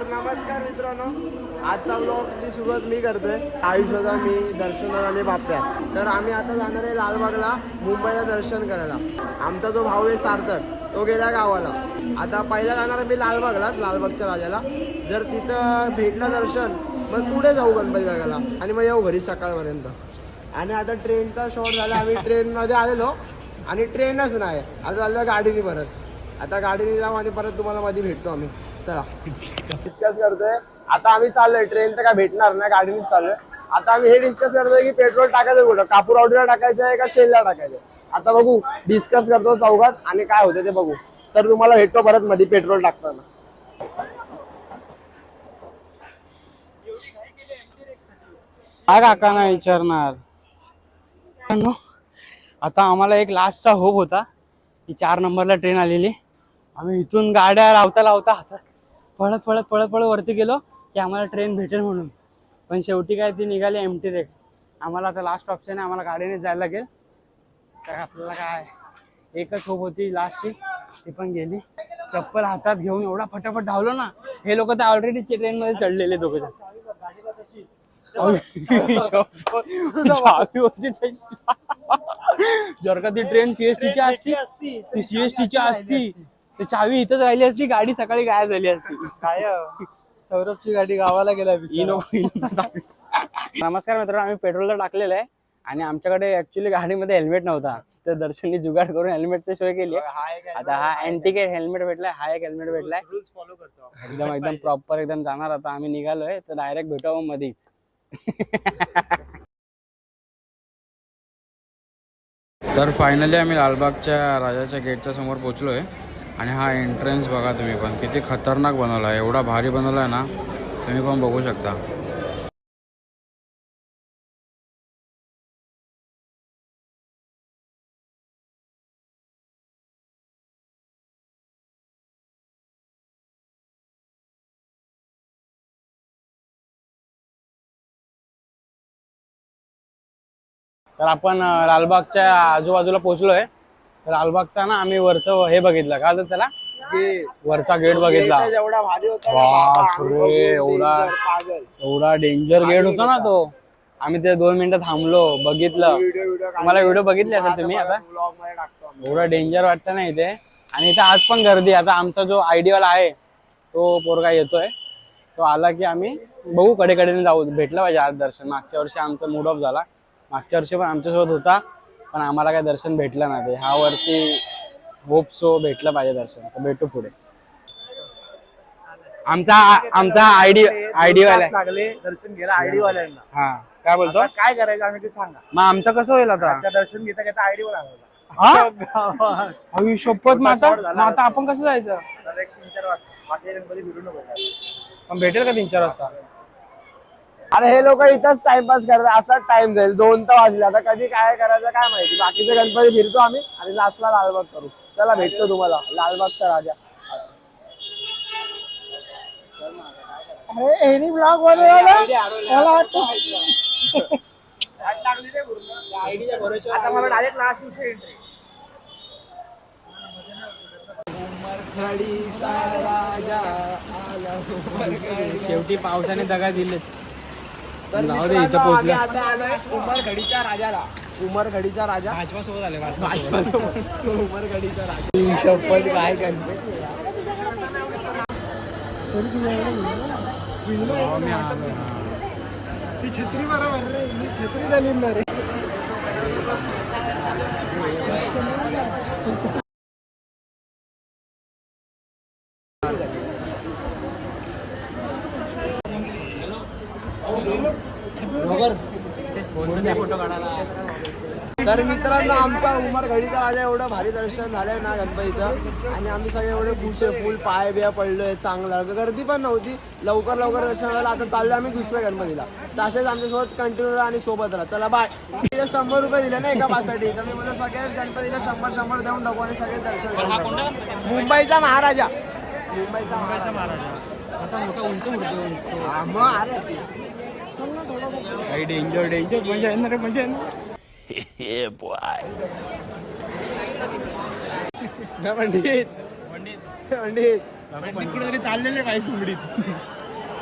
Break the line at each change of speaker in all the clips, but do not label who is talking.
तर नमस्कार मित्रांनो आजचा ब्लॉगची सुरुवात मी करतोय. आयुष्याचा मी दर्शन आणि बाप्या. तर आम्ही आता जाणार आहे लालबागला मुंबईला दर्शन करायला. आमचा जो भाऊ आहे सार्थक तो गेला गावाला. आता पहिला जाणार मी लालबागलाच लालबागच्या राजाला. जर तिथं भेटलं दर्शन मग पुढे जाऊ गणपती बागाला आणि मग येऊ घरी सकाळपर्यंत. आणि आता ट्रेनचा शॉर्ट झाला आम्ही ट्रेनमध्ये आलेलो आणि ट्रेनच नाही. आता आलो गाडीने परत. आता गाडीने जाऊ आणि परत तुम्हाला मध्ये भेटतो आम्ही. चला. डिस्कस करतोय. आता आम्ही चाललोय. ट्रेन तर काय भेटणार नाही गाडीनेच चाललोय. आता आम्ही हे डिस्कस करतोय की पेट्रोल टाकायचं कुठं? कापूर ऑर्डरला टाकायचं आहे का शेलला टाकायचं? आता बघू. डिस्कस करतो चौघात आणि काय होतं ते बघू. तर तुम्हाला भेटतो परत मध्ये पेट्रोल टाकताना.
काय काका नाही विचारणार. आता आम्हाला एक लास्टचा होप होता. की चार नंबरला ट्रेन आलेली. आम्ही इथून गाड्या लावता लावता हातात पळत पळत पळत पळत वरती गेलो की आम्हाला ट्रेन भेटेल म्हणून. पण शेवटी काय ती निघाली एम टी रेक आम्हाला आता लास्ट ऑप्शन आहे आम्हाला गाडीने जायला लागेल. तर आपल्याला काय एकच होप होती लास्टची ती पण गेली. चप्पल हातात घेऊन एवढा फटाफट धावलो ना हे लोक तर ऑलरेडी ट्रेन मध्ये चढलेले दोघे जर का ती ट्रेन सीएसटीची असती ती सीएसटीची असती ती चावी इथंच राहिली असती गाडी सकाळी गायब झाली असती.
काय सौरभची गाडी गावाला गेला
नमस्कार मित्रांनो आम्ही पेट्रोलला टाकलेलं आहे आणि आमच्याकडे ऍक्च्युली गाडीमध्ये हेल्मेट नव्हता. तर दर्शननी जुगाड करून हेल्मेटची सोय केली. आहे. आता हा अँटिकेट हेल्मेट भेटलाय हा एक हेल्मेट भेटलाय. एकदम एकदम प्रॉपर एकदम जाणार आता आम्ही निघालोय तर डायरेक्ट भेटू आपण मध्येच तर फायनली आम्ही लालबागच्या राजाच्या गेटच्या समोर पोहोचलो आहे आणि हा एंट्रन्स बघा तुम्ही पण. किती खतरनाक बनवला आहे. एवढा भारी बनवला आहे ना तुम्ही पण बघू शकता. तर आपण लालबागच्या आजूबाजूला पोहोचलोय. लालबागचा ना आम्ही वरचं हे बघितलं. काय होतं त्याला? वरचा गेट बघितला.
एवढा
बापरे, एवढा- डेंजर गेट होता ना तो. आम्ही ते दोन मिनिटं थांबलो बघितलं.
व्हिडिओ व्हिडिओ
तुम्हाला व्हिडिओ बघितले असेल तुम्ही आता. एवढं डेंजर वाटतं ना इथे. आणि इथे आज पण गर्दी. आता आमचा जो आयडिया वाला आहे तो पोरगा येतोय. तो आला की आम्ही बघू कडे कडेने जाऊ. भेटलं पाहिजे आज दर्शन. मागच्या वर्षी आमचा मूड ऑफ झाला. मागच्या वर्षी पण आमच्यासोबत होता. पण आम्हाला काय दर्शन भेटलं नाही ते. ह्या वर्षी होप सो भेटलं पाहिजे दर्शन. तर भेटू पुढे. आमचा आमचा आयडी आयडी वाला आहे.
लागले दर्शन घ्यायला आयडी वाल्यांना
हा. काय बोलतो?
आता काय करायचं आम्ही ते सांगा.
मग आमचं कसं होईल आता?
दर्शन घेता घेता आयडी वर आलो.
हा? अहो, शपथ मग आता मग आता आपण कसं जायचं?
एक तीन चार वाजता बाकी गणपती फिरू नको.
पण भेटेल का तीन चार वाजता?
अरे हे लोक इथंच टाइमपास करतात. असाच टाइम जाईल. दोन तर वाजले. आता कधी काय करायचं काय माहिती. बाकीचे गणपती फिरतो आम्ही आणि लास्टला लालबाग करू. चला भेटतो तुम्हाला. लालबागचा राजा. अरे एनी ब्लॉग मला वाटतं
आता मला डायरेक्ट लास्ट दिवशी एंट्री
शेवटी पावसाने दगा दिलेच दे,
मित्रांनो,
इथं पोहोचलो.
आता आलोय राजाला. उमरखडीचा राजा.
भाजपा सोबत आले
उमरखडीचा राजा. शपथ काय ती छत्री बरोबर रे मी छत्री झाली ना रे तर मित्रांनो आमचा उमरखडीचा राजा एवढं भारी दर्शन झालंय ना गणपतीचं. आणि आम्ही सगळे एवढे खुश फुल पाय बिया पडलोय चांगलं. गर्दी पण नव्हती. लवकर लवकर दर्शन झालं आता चाललोय आम्ही दुसऱ्या गणपतीला. तसेच आमच्यासोबत कंटिन्यू आणि सोबत राहा. चला बाय शंभर रुपये दिले ना एका पासाठी तर मी म्हणजे सगळ्याच गणपतीला शंभर शंभर देऊन टाकू आणि सगळे दर्शन. मुंबईचा महाराजा. मुंबईचा महाराजा.
असा मोठा उंच उडतो उंच.
मग अरे.
डेंजर डेंजर मजा रे आहे ना
पंडित. पंडित.
कुठेतरी चाललेले सुमडीत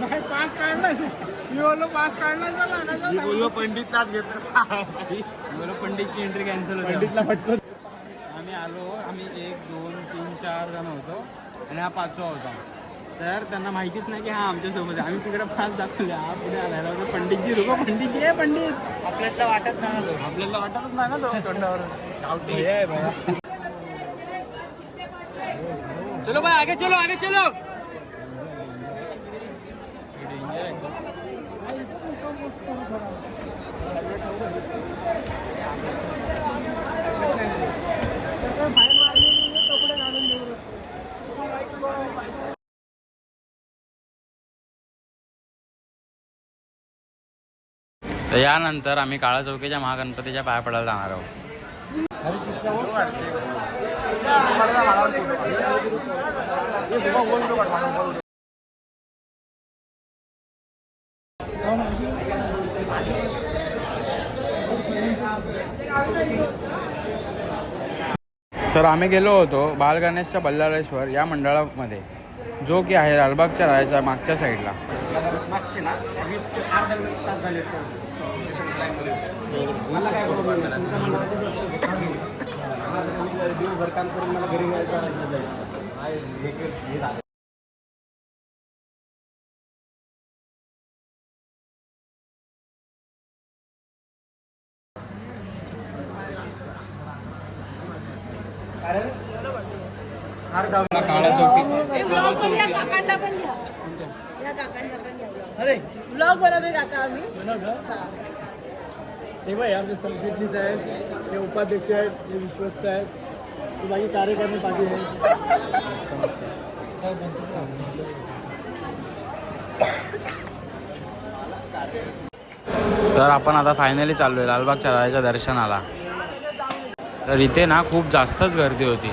नाही पास काढला मी बोललो पास काढला बोललो पंडितलाच घेतो
बोलो पंडितची एंट्री कॅन्सल होती.
पंडितला पटकन.
आम्ही आलो आम्ही एक दोन तीन चार जण होतो. आणि हा पाचवा होता. तर त्यांना माहितीच नाही की हा आमच्यासोबत आहे. आम्ही तिकडे पाच दाखवले. हा पुढे आला होता पंडितजी रुको पंडितजी. आहे पंडित!
आपल्याला वाटत नाही
आपल्याला वाटतच नाही ना तो तोंडावर. चलो भाई आगे चलो आगे चलो! यानंतर आम्ही काळा चौकीच्या महागणपतीच्या पाया पडायला जाणार आहोत. तर आम्ही गेलो होतो बालगणेशच्या बल्लाळेश्वर या मंडळामध्ये. जो की आहे लालबागच्या राजाच्या मागच्या साईडला.
कारण
काळा चौकी.
ब्लॉग पण या काकांना पण घ्या. या काकांना पण घ्या
अरे.
ब्लॉग बनवतो काका आम्ही.
हे. बाई आमचे संकेतनीच आहेत. ते उपाध्यक्ष आहेत. ते विश्वस्त आहेत. ते बाकी कार्यकर्ते बाकी आहेत.
तर आपण आता फायनली चाललोय लालबागच्या राजाच्या दर्शनाला. तर इथे ना खूप जास्तच गर्दी होती.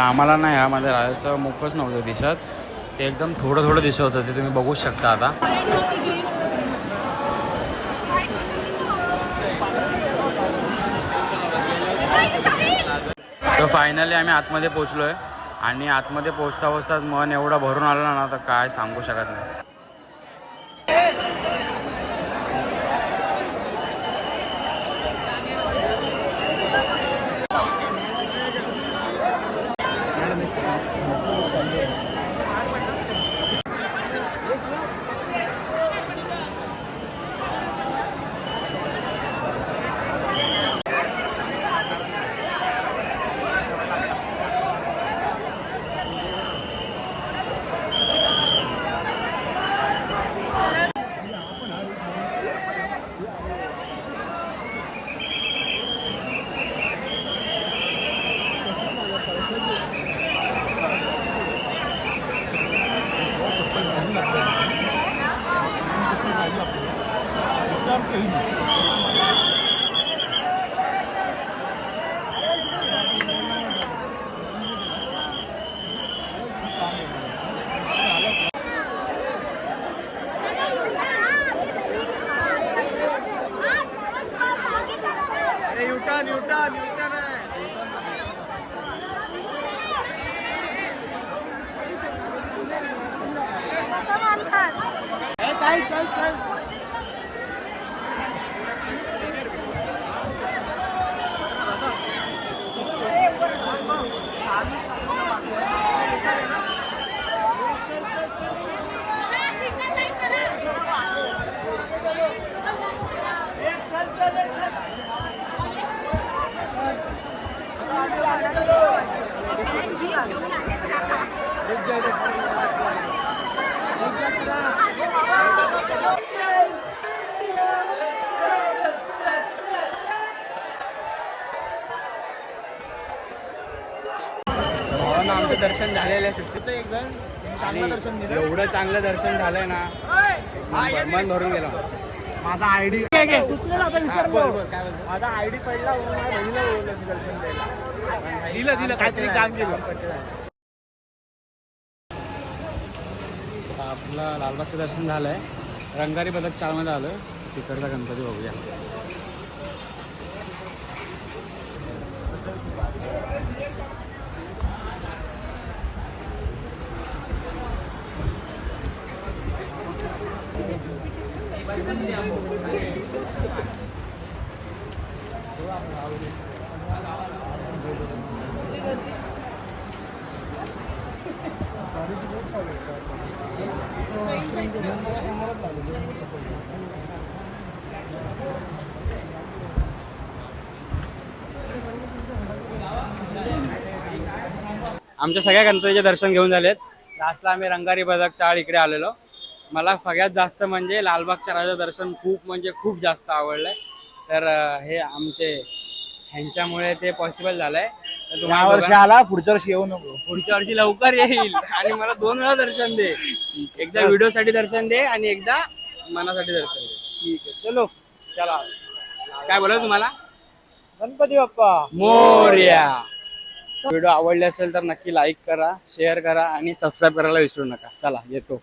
आता आम्हाला नाही ह्यामध्ये राजाचं मुखच नव्हतं दिसत ते एकदम थोडं थोडं दिसत होतं ते तुम्ही बघूच शकता आता. तर फायनली आम्ही आतमध्ये पोचलो आहे आणि आतमध्ये पोचता पोचताच मन एवढं भरून आलं ना तर काय सांगू शकत नाही.
युटर्न युटर्न युटर्न आहे काय चल चल
आमचं दर्शन झालेलं आहे
चांगलं दर्शन दिलं.
एवढं चांगलं दर्शन झालंय ना मन भरून गेलं.
माझा आयडी सुचलेला आता विसरलो. माझा आयडी पडला दर्शन द्यायला. दिलं दिलं काहीतरी काम केलं.
आपलं लालबागचं दर्शन झालंय. रंगारी पदक चारमध्ये आलं तिकडचा गणपती बघूया. आमच्या सगळ्या गणपतीचे दर्शन घेऊन झालेत. लास्टला आम्ही रंगारी बदक चाळ इकडे आलेलो. मला सगळ्यात जास्त म्हणजे लालबागच्या राजा दर्शन खूप म्हणजे खूप जास्त आवडलंय. तर हे आमचे ह्यांच्यामुळे ते पॉसिबल झालंय. तर
या
तुम्हाला
वर्षी
बघा,
आला पुढच्या वर्षी येऊ नको.
पुढच्या वर्षी लवकर येईल. आणि मला दोन वेळा दर्शन दे. एकदा व्हिडिओ साठी दर्शन दे आणि एकदा मनासाठी दर्शन दे.
ठीक आहे चलो.
चला. काय बोला तुम्हाला?
गणपती बाप्पा.
मोर्या. व्हिडिओ आवडले असेल तर नक्की लाईक करा शेअर करा आणि सबस्क्राईब करायला विसरू नका. चला येतो.